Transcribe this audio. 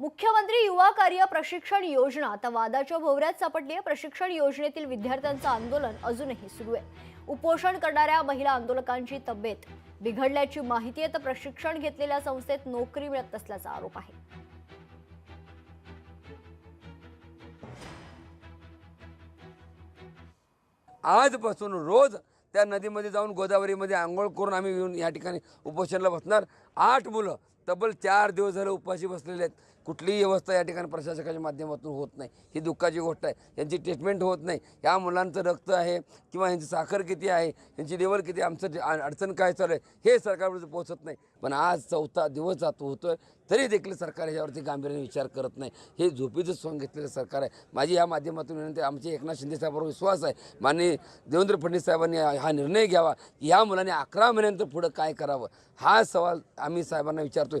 मुख्यमंत्री युवा कार्य प्रशिक्षण योजना. आता वादाच्या भोवऱ्यात सापडली आहे प्रशिक्षण योजनेतील विद्यार्थ्यांचं आंदोलन अजूनही सुरू आहे. उपोषण करणाऱ्या महिला आंदोलकांची तब्येत बिघडल्याची माहिती आहे. तर प्रशिक्षण घेतलेल्या संस्थेत नोकरी मिळत असल्याचा आरोप आहे. आजपासून रोज त्या नदीमध्ये जाऊन गोदावरीमध्ये आंघोळ करून आम्ही येऊन या ठिकाणी उपोषणाला बसणार. आठ मुलं तब्बल चार दिवस झाले उपाशी बसलेले आहेत. कुठलीही व्यवस्था या ठिकाणी प्रशासकाच्या माध्यमातून होत नाही. ही दुःखाची गोष्ट आहे. यांची ट्रीटमेंट होत नाही. या मुलांचं रक्त आहे किंवा यांची साखर किती आहे यांची लेवल किती आमचं अडचण काय चालू आहे हे सरकारपर्यंत पोहोचत नाही. पण आज चौथा दिवस जातो होतोय तरी देखील सरकार ह्याच्यावरती गांभीर्याने विचार करत नाही. हे झोपीचं सोंग घेतलेलं सरकार आहे. माझी या माध्यमातून विनंती आमचे एकनाथ शिंदे साहेबांवर विश्वास आहे. माननीय देवेंद्र फडणवीस साहेबांनी हा निर्णय घ्यावा. की या मुलांनी अकरा महिन्यानंतर पुढं काय करावं? हा सवाल आम्ही साहेबांना विचारतोय.